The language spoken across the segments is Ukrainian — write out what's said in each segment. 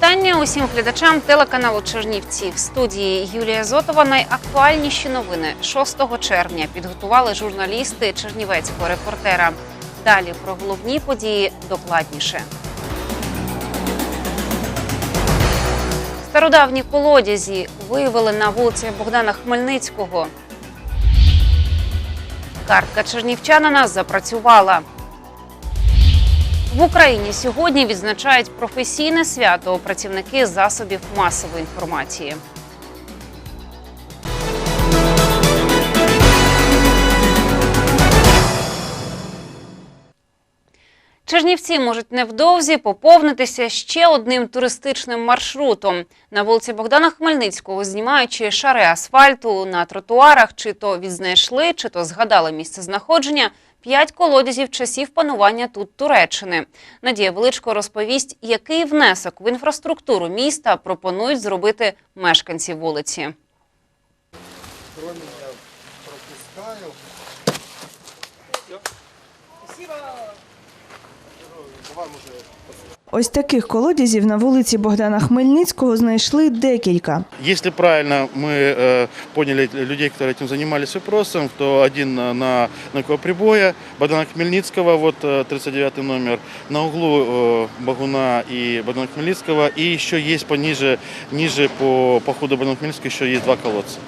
Вітання усім глядачам телеканалу Чернівці. В студії Юлія Зотова найактуальніші новини 6 червня підготували журналісти Чернівецького репортера. Далі про головні події докладніше. Стародавні колодязі виявили на вулиці Богдана Хмельницького. Картка чернівчанина запрацювала. В Україні сьогодні відзначають професійне свято працівники засобів масової інформації. Чернівці можуть невдовзі поповнитися ще одним туристичним маршрутом. На вулиці Богдана Хмельницького, знімаючи шари асфальту на тротуарах, чи то відзнайшли, чи то згадали місце знаходження. П'ять колодязів часів панування тут Туреччини. Надія Величко розповість, який внесок в інфраструктуру міста пропонують зробити мешканці вулиці. Ось таких колодязів на вулиці Богдана Хмельницького знайшли декілька. Если правильно мы э, поняли людей, которые этим занимались вопросом, то один на, на прибоя Богдана Хмельницкого, вот э, 39 номер, на углу э, Багуна и Богдана Хмельницкого, и еще есть пониже, ниже по, по ходу Богдана Хмельницкого еще есть два колодца.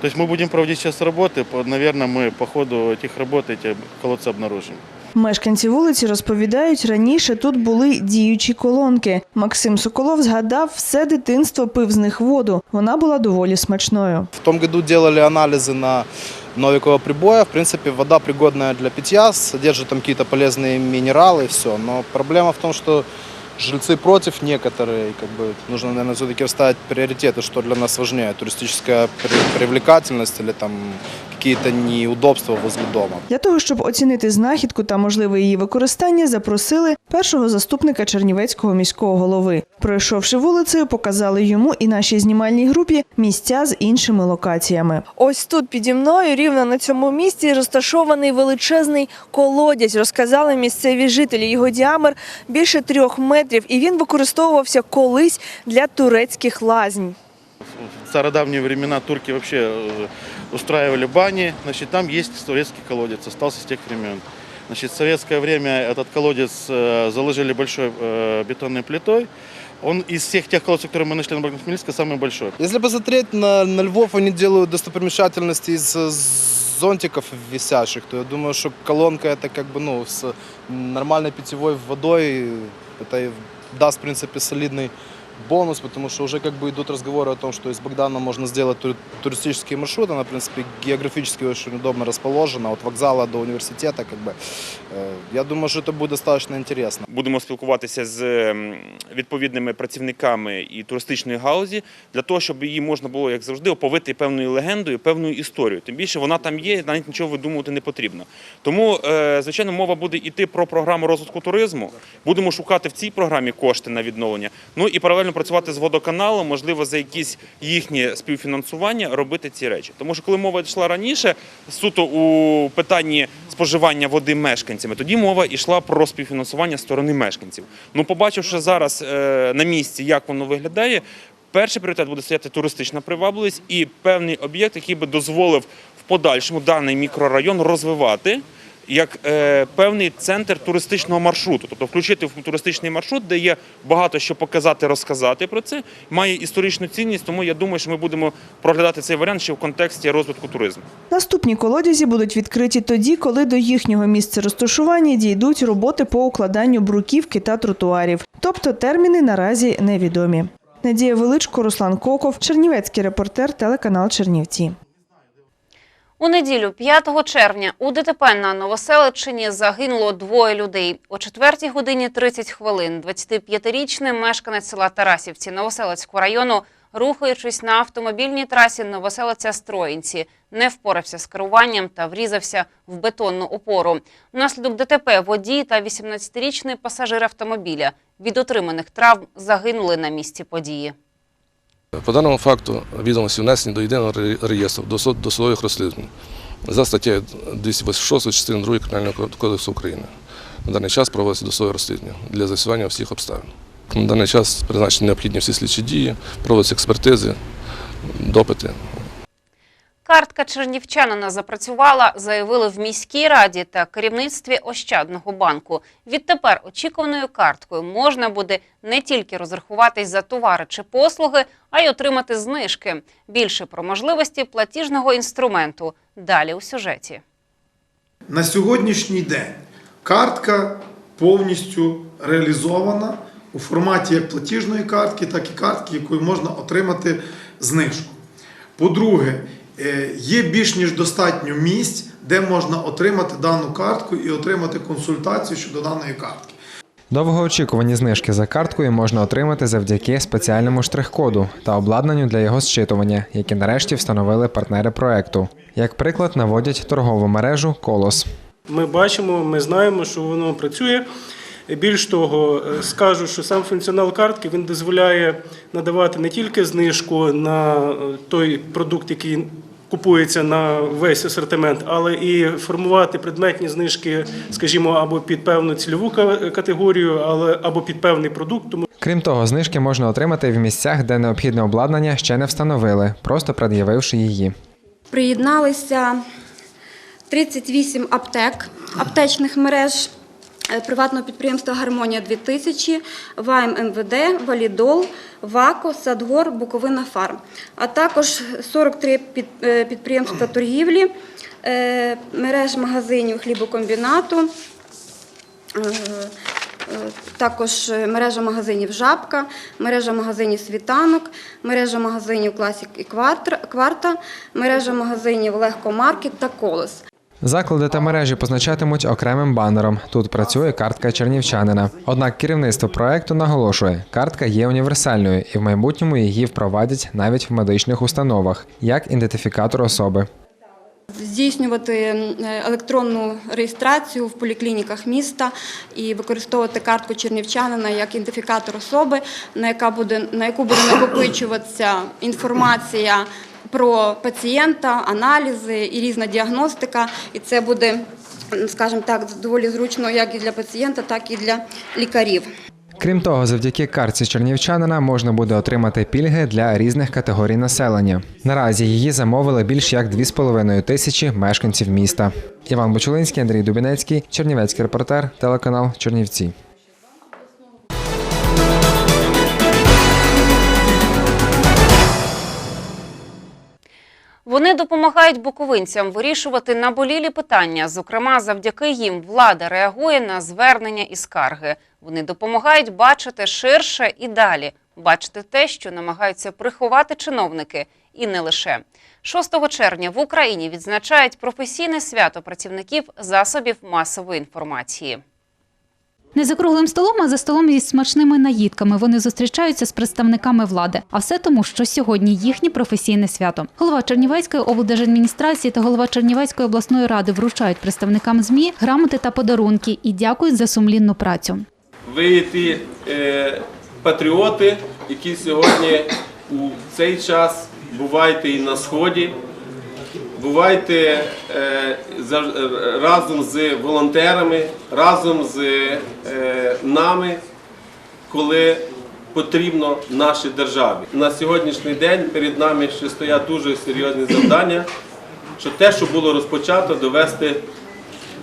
То есть мы будем проводить сейчас работы, по- наверное, мы по ходу этих работ эти колодцы обнаружим. Мешканці вулиці розповідають, раніше тут були діючі колонки. Максим Соколов згадав, все дитинство пив з них воду. Вона була доволі смачною. В том году делали анализы на Новикова прибоя. В принципе, вода пригодная для питья, содержит там какие-то полезные минералы, все. Но проблема в том, что жильцы против некоторые. Как бы нужно, наверное, все-таки расставить приоритеты, что для нас важнее. Туристическая при- привлекательность или там какие-то неудобства возле дома. Для того, щоб оцінити знахідку та можливе її використання, запросили першого заступника Чернівецького міського голови. Пройшовши вулицею, показали йому і нашій знімальній групі місця з іншими локаціями. Ось тут піді мною, рівно на цьому місці, розташований величезний колодязь. Розказали місцеві жителі. Його діаметр більше трьох метрів, і він використовувався колись для турецьких лазнь. Стародавние времена турки вообще э, устраивали бани. Значит, там есть турецкий колодец, остался с тех времен. Значит, в советское время этот колодец э, заложили большой э, бетонной плитой. Он из всех тех колодцев, которые мы нашли на Хмельницкого, самый большой. Если посмотреть на, на Львов, они делают достопримечательности из зонтиков висящих, то я думаю, что колонка это как бы, ну, с нормальной питьевой водой, это даст, в принципе, солидный бонус, потому что уже как бы идут разговоры о том, что из Богдана можно сделать тури- туристический маршрут, она, в принципе, географически очень удобно расположена, от вокзала до университета, как бы. Э, Я думаю, что это будет достаточно интересно. Будемо спілкуватися з ем, відповідними працівниками і туристичної галузі для того, щоб її можна було, як завжди, оповити певною легендою, певною історією. Тим більше вона там є, навіть нічого видумувати не потрібно. Тому, е, звичайно, мова буде йти про програму розвитку туризму. Будемо шукати в цій програмі кошти на відновлення. Ну і паралельно працювати з водоканалом, можливо, за якісь їхнє співфінансування робити ці речі. Тому що коли мова йшла раніше, суто у питанні споживання води мешканцями, тоді мова йшла про співфінансування сторони мешканців. Ну, побачивши зараз е, на місці, як воно виглядає. Перший пріоритет буде стояти туристична привабливість і певний об'єкт, який би дозволив в подальшому даний мікрорайон розвивати як е, певний центр туристичного маршруту, тобто включити в туристичний маршрут, де є багато що показати, розказати про це, має історичну цінність. Тому я думаю, що ми будемо проглядати цей варіант ще в контексті розвитку туризму. Наступні колодязі будуть відкриті тоді, коли до їхнього місця розташування дійдуть роботи по укладанню бруківки та тротуарів. Тобто терміни наразі невідомі. Надія Величко, Руслан Коков, Чернівецький репортер, телеканал Чернівці. У неділю, 5 червня, у ДТП на Новоселичині загинуло двоє людей. О 4 годині 30 хвилин 25-річний мешканець села Тарасівці Новоселицького району, рухаючись на автомобільній трасі Новоселиця Строїнці, не впорався з керуванням та врізався в бетонну опору. Внаслідок ДТП водій та 18-річний пасажир автомобіля від отриманих травм загинули на місці події. По даному факту відомості внесені до єдиного реєстру до досудових розслідувань за статтею 286 частини 2 Кримінального кодексу України. На даний час проводиться досудове розслідування для з'ясування всіх обставин. На даний час призначені необхідні всі слідчі дії, проводяться експертизи, допити. Картка чернівчанина запрацювала, заявили в міській раді та керівництві Ощадного банку. Відтепер очікуваною карткою можна буде не тільки розрахуватись за товари чи послуги, а й отримати знижки. Більше про можливості платіжного інструменту. Далі у сюжеті. На сьогоднішній день картка повністю реалізована у форматі як платіжної картки, так і картки, якою можна отримати знижку. По-друге, є більш ніж достатньо місць, де можна отримати дану картку і отримати консультацію щодо даної картки. Довгоочікувані знижки за карткою можна отримати завдяки спеціальному штрих-коду та обладнанню для його зчитування, які нарешті встановили партнери проекту. Як приклад наводять торгову мережу Колос. Ми бачимо, ми знаємо, що воно працює. Більш того, е, скажу, що сам функціонал картки він дозволяє надавати не тільки знижку на е, той продукт, який купується на весь асортимент, але і формувати предметні знижки, скажімо, або під певну цільову категорію, але або під певний продукт. Тому Крім того, знижки можна отримати в місцях, де необхідне обладнання ще не встановили, просто пред'явивши її. Приєдналися 38 аптек, аптечних мереж приватного підприємства Гармонія 2000, ВАЙМ МВД, Валідол, ВАКО, Садгор, Буковина Фарм, а також 43 е, підприємства торгівлі, е, мереж магазинів хлібокомбінату. Е, е, Також е, мережа магазинів Жабка, мережа магазинів Світанок, мережа магазинів Класік і Кварта, мережа магазинів Легкомаркет та Колес. Заклади та мережі позначатимуть окремим банером. Тут працює картка чернівчанина. Однак керівництво проекту наголошує, картка є універсальною і в майбутньому її впровадять навіть в медичних установах як ідентифікатор особи. Здійснювати електронну реєстрацію в поліклініках міста і використовувати картку чернівчанина як ідентифікатор особи, на яка буде на яку буде накопичуватися інформація про пацієнта, аналізи і різна діагностика. І це буде, скажімо так, доволі зручно як і для пацієнта, так і для лікарів. Крім того, завдяки картці чернівчанина можна буде отримати пільги для різних категорій населення. Наразі її замовили більш як 2,5 тисячі мешканців міста. Іван Бочулинський, Андрій Дубінецький, Чернівецький репортер, телеканал Чернівці. Вони допомагають буковинцям вирішувати наболілі питання. Зокрема, завдяки їм влада реагує на звернення і скарги. Вони допомагають бачити ширше і далі, бачити те, що намагаються приховати чиновники, і не лише. 6 червня в Україні відзначають професійне свято працівників засобів масової інформації. Не за круглим столом, а за столом із смачними наїдками. Вони зустрічаються з представниками влади. А все тому, що сьогодні їхнє професійне свято. Голова Чернівецької облдержадміністрації та голова Чернівецької обласної ради вручають представникам ЗМІ грамоти та подарунки і дякують за сумлінну працю. Ви ті е, патріоти, які сьогодні у цей час буваєте і на сході, бувайте е, е, разом з волонтерами, разом з е, нами, коли потрібно нашій державі. На сьогоднішній день перед нами ще стоять дуже серйозні завдання, що те, що було розпочато, довести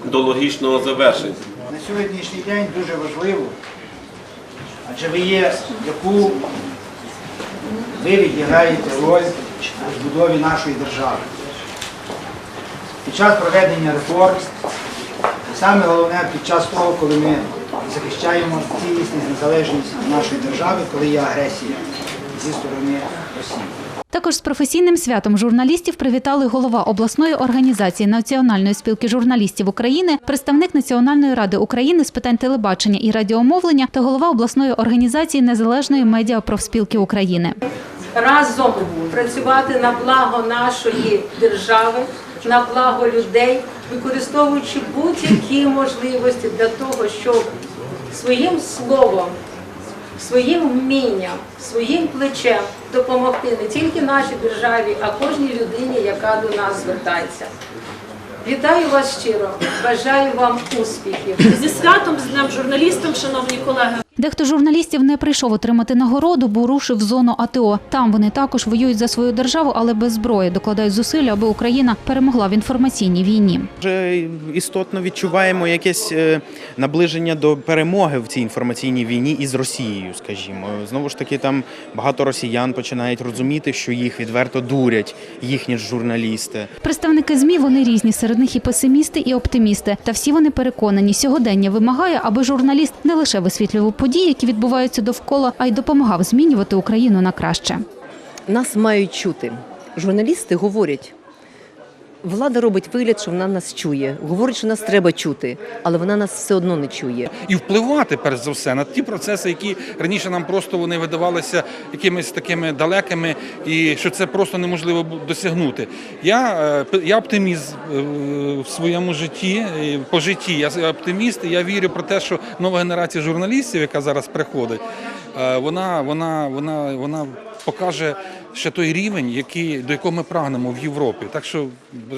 до логічного завершення. На сьогоднішній день дуже важливо, адже ви є, яку ви відіграєте роль у розбудові нашої держави. Під час проведення реформ, і саме головне під час того, коли ми захищаємо цілісність, незалежність нашої держави, коли є агресія зі сторони Росії. Також з професійним святом журналістів привітали голова обласної організації Національної спілки журналістів України, представник Національної ради України з питань телебачення і радіомовлення та голова обласної організації Незалежної медіапрофспілки України. разом працювати на благо нашої держави, на благо людей, використовуючи будь-які можливості для того, щоб своїм словом, своїм вмінням, своїм плечем допомогти не тільки нашій державі, а кожній людині, яка до нас звертається. Вітаю вас щиро, бажаю вам успіхів. Зі святом, з днем журналістам, шановні колеги. Дехто журналістів не прийшов отримати нагороду, бо рушив в зону АТО. Там вони також воюють за свою державу, але без зброї. Докладають зусилля, аби Україна перемогла в інформаційній війні. Вже істотно відчуваємо якесь е, наближення до перемоги в цій інформаційній війні із Росією, скажімо. Знову ж таки, там багато росіян починають розуміти, що їх відверто дурять їхні ж журналісти. Представники змі вони різні. Серед них і песимісти, і оптимісти. Та всі вони переконані, сьогодення вимагає, аби журналіст не лише висвітлював події, які відбуваються довкола, а й допомагав змінювати Україну на краще. Нас мають чути. Журналісти говорять. Влада робить вигляд, що вона нас чує, говорить, що нас треба чути, але вона нас все одно не чує. і впливати перш за все на ті процеси, які раніше нам просто вони видавалися якимись такими далекими, і що це просто неможливо досягнути. Я, е, я оптиміст е, в своєму житті, по житті. Я оптиміст, і я вірю про те, що нова генерація журналістів, яка зараз приходить, е, вона, вона, вона, вона покаже ще той рівень, який, до якого ми прагнемо в Європі. Так що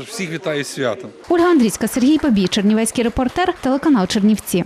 всіх вітаю святом. Ольга Андрійська, Сергій Побій, Чернівецький репортер, телеканал Чернівці.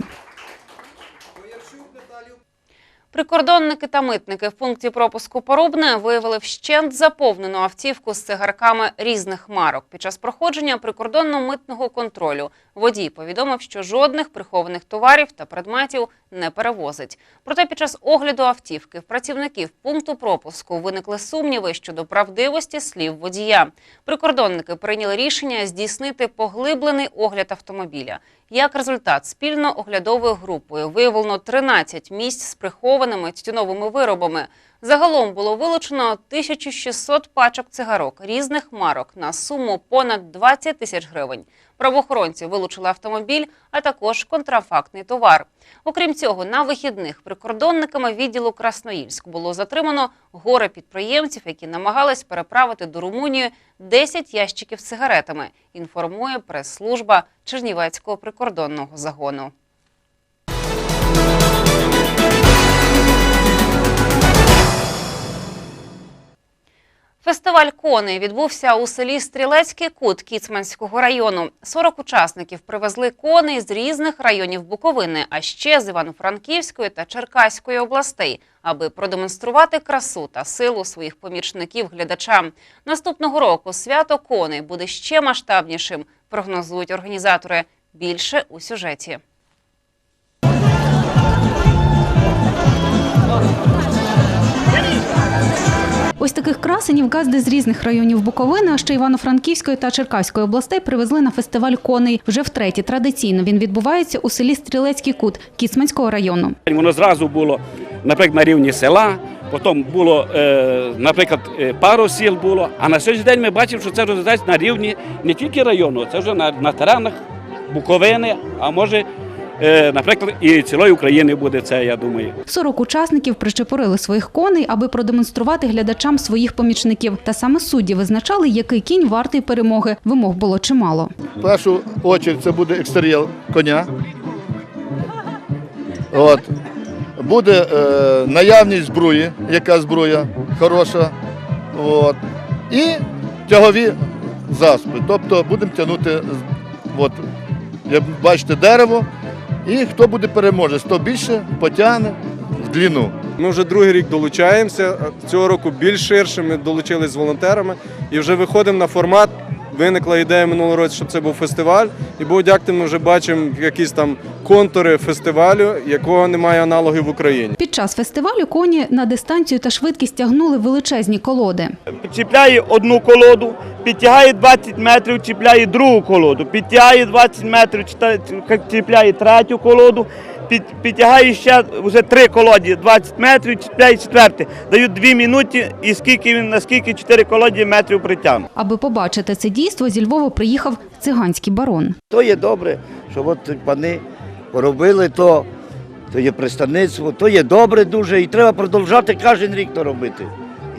Прикордонники та митники в пункті пропуску Порубне виявили вщент заповнену автівку з цигарками різних марок. Під час проходження прикордонно-митного контролю водій повідомив, що жодних прихованих товарів та предметів не перевозить. Проте під час огляду автівки в працівників пункту пропуску виникли сумніви щодо правдивості слів водія. Прикордонники прийняли рішення здійснити поглиблений огляд автомобіля. Як результат, спільно оглядовою групою виявлено 13 місць з прихованими тютюновими виробами. Загалом було вилучено 1600 пачок цигарок різних марок на суму понад 20 тисяч гривень. Правоохоронці вилучили автомобіль, а також контрафактний товар. Окрім цього, на вихідних прикордонниками відділу Красноїльськ було затримано горе підприємців, які намагались переправити до Румунії 10 ящиків з цигаретами. Інформує прес-служба Чернівецького прикордонного загону. Фестиваль коней відбувся у селі Стрілецький кут Кіцманського району. 40 учасників привезли коней з різних районів Буковини, а ще з Івано-Франківської та Черкаської областей, аби продемонструвати красу та силу своїх помічників глядачам. Наступного року свято коней буде ще масштабнішим, прогнозують організатори. Більше у сюжеті. Ось таких красенів газди з різних районів Буковини, а ще Івано-Франківської та Черкаської областей привезли на фестиваль коней. Вже втретє. Традиційно він відбувається у селі Стрілецький кут Кіцманського району. Воно зразу було, наприклад, на рівні села, потім було, е, наприклад, е, пару сіл було. А на сьогоднішній день ми бачимо, що це розглядається на рівні не тільки району, це вже на, на теренах Буковини, а може, наприклад, і цілої України буде це, я думаю. 40 учасників причепурили своїх коней, аби продемонструвати глядачам своїх помічників. Та саме судді визначали, який кінь вартий перемоги. Вимог було чимало. В першу чергу це буде екстер'єр коня. От. Буде е, наявність зброї, яка зброя хороша. От. І тягові засоби. Тобто будемо тягнути, от, як бачите, дерево. І хто буде переможе, хто більше потягне в длину. Ми вже другий рік долучаємося. Цього року більш ширше. Ми долучились з волонтерами і вже виходимо на формат. Виникла ідея минулого року, щоб це був фестиваль. І будь як ми вже бачимо якісь там контури фестивалю, якого немає аналогів в Україні. Під час фестивалю коні на дистанцію та швидкість тягнули величезні колоди. Чіпляє одну колоду, підтягає 20 метрів, чіпляє другу колоду, підтягає 20 метрів, чіпляє третю колоду, під, підтягаю ще вже три колоді, 20 метрів, чіпляю четверте. Даю дві минути і скільки він, наскільки чотири колоді метрів притягну. Аби побачити це дійство, зі Львова приїхав циганський барон. То є добре, що от пани поробили то, то є представництво, то є добре дуже, і треба продовжати кожен рік то робити.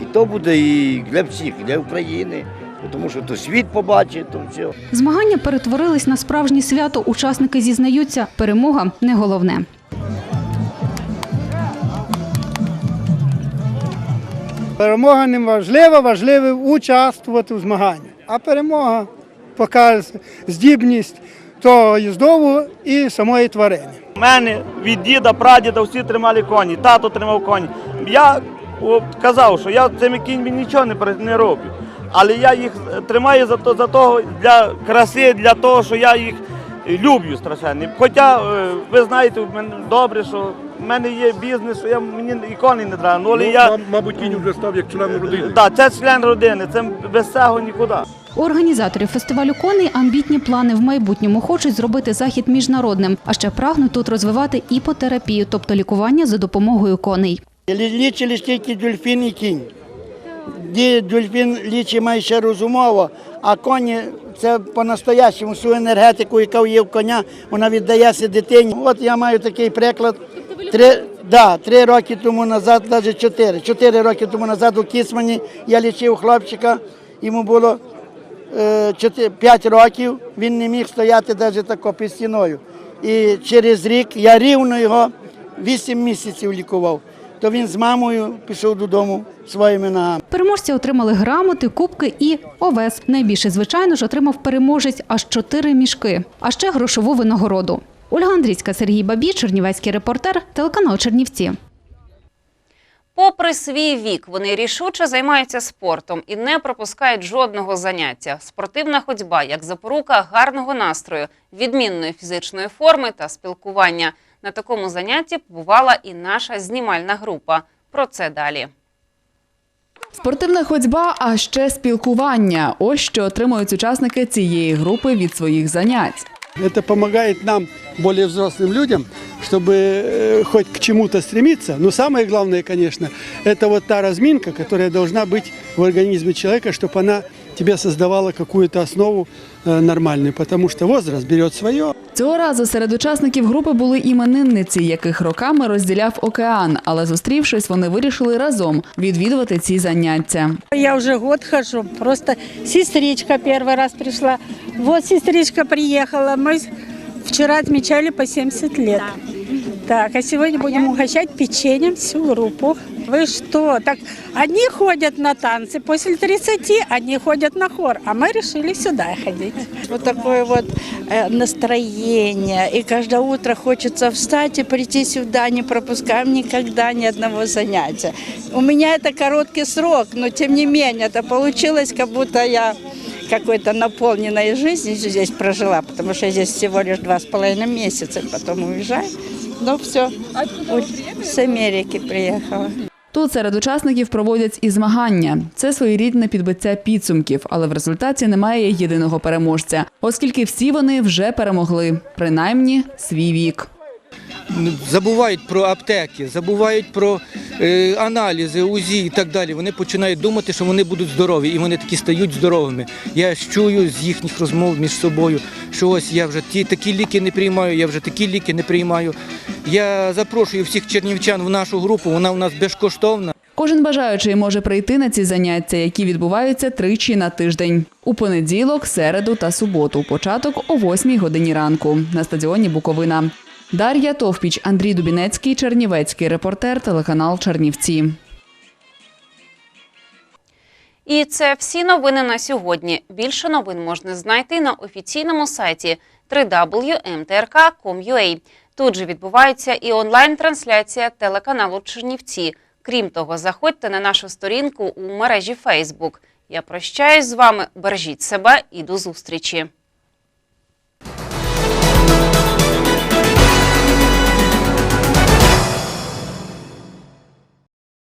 І то буде і для всіх, і для України, тому що то світ побачить, то все. Змагання перетворились на справжнє свято. Учасники зізнаються, перемога не головне. Перемога не важлива, важливо участвувати в змаганнях. А перемога покаже здібність того їздового і самої тварини. У мене від діда, прадіда всі тримали коні, тато тримав коні. Я казав, що я цими кіньми нічого не роблю. Але я їх е, тримаю за, то, за того, для краси, для того, що я їх люблю страшенно. Хоча е, ви знаєте, в мене добре, що в мене є бізнес, що я, мені і коней не треба. Ну, але я, Мабуть, кінь вже став як член родини. так, це член родини, це без цього нікуди. У організаторів фестивалю коней амбітні плани в майбутньому хочуть зробити захід міжнародним, а ще прагнуть тут розвивати іпотерапію, тобто лікування за допомогою коней. Лічили тільки дельфін і кінь. Де дельфін лічить майже розумово, а коні це по-настоящему всю енергетику, яка є в коня, вона віддається дитині. От я маю такий приклад. Три, да, три роки тому назад, навіть чотири. Чотири роки тому назад у Кісмані я лічив хлопчика, йому було е, років, він не міг стояти навіть тако під стіною. І через рік я рівно його вісім місяців лікував. То він з мамою пішов додому своїми ногами. Переможці отримали грамоти, кубки і овес. Найбільше, звичайно ж, отримав переможець аж чотири мішки, а ще грошову винагороду. Ольга Андрійська, Сергій Бабій, Чернівецький репортер, телеканал Чернівці. Попри свій вік, вони рішуче займаються спортом і не пропускають жодного заняття. Спортивна ходьба як запорука гарного настрою, відмінної фізичної форми та спілкування. На такому занятті побувала і наша знімальна група. Про це далі. Спортивна ходьба, а ще спілкування. Ось що отримують учасники цієї групи від своїх занять. Это помогает нам, более взрослым людям, чтобы э, хоть к чему-то стремиться. Но самое главное, конечно, это вот та разминка, которая должна быть в организме человека, чтобы она тебе создавала какую-то основу э, нормальную, потому что возраст берет свое. Цього разу серед учасників групи були іменинниці, яких роками розділяв океан, але зустрівшись, вони вирішили разом відвідувати ці заняття. Я уже год хожу. Просто сестричка первый раз пришла. Вот сестричка приехала. Мы вчера отмечали по 70 лет. Так, а сегодня будем угощать печеньем всю группу. Вы что? Так одни ходят на танцы после 30, одни ходят на хор, а мы решили сюда ходить. Вот такое вот э, настроение. И каждое утро хочется встать и прийти сюда. Не пропускаем никогда ни одного занятия. У меня это короткий срок, но тем не менее это получилось, как будто я какой-то наполненной жизнью здесь прожила, потому что я здесь всего лишь два с половиной месяца, потом уезжаю. Ну все, с Америки приехала. Тут серед учасників проводять і змагання. Це своєрідне підбиття підсумків, але в результаті немає єдиного переможця, оскільки всі вони вже перемогли, принаймні свій вік. Забувають про аптеки, забувають про е, аналізи, УЗІ і так далі. Вони починають думати, що вони будуть здорові, і вони такі стають здоровими. Я чую з їхніх розмов між собою, що ось я вже ті такі ліки не приймаю, я вже такі ліки не приймаю. Я запрошую всіх чернівчан в нашу групу, вона у нас безкоштовна. Кожен бажаючий може прийти на ці заняття, які відбуваються тричі на тиждень у понеділок, середу та суботу. Початок о 8 годині ранку на стадіоні Буковина. Дар'я Товпіч, Андрій Дубінецький, Чернівецький репортер, телеканал Чернівці. І це всі новини на сьогодні. Більше новин можна знайти на офіційному сайті www.mtrk.com.ua. Тут же відбувається і онлайн-трансляція телеканалу Чернівці. Крім того, заходьте на нашу сторінку у мережі Facebook. Я прощаюсь з вами. Бережіть себе і до зустрічі.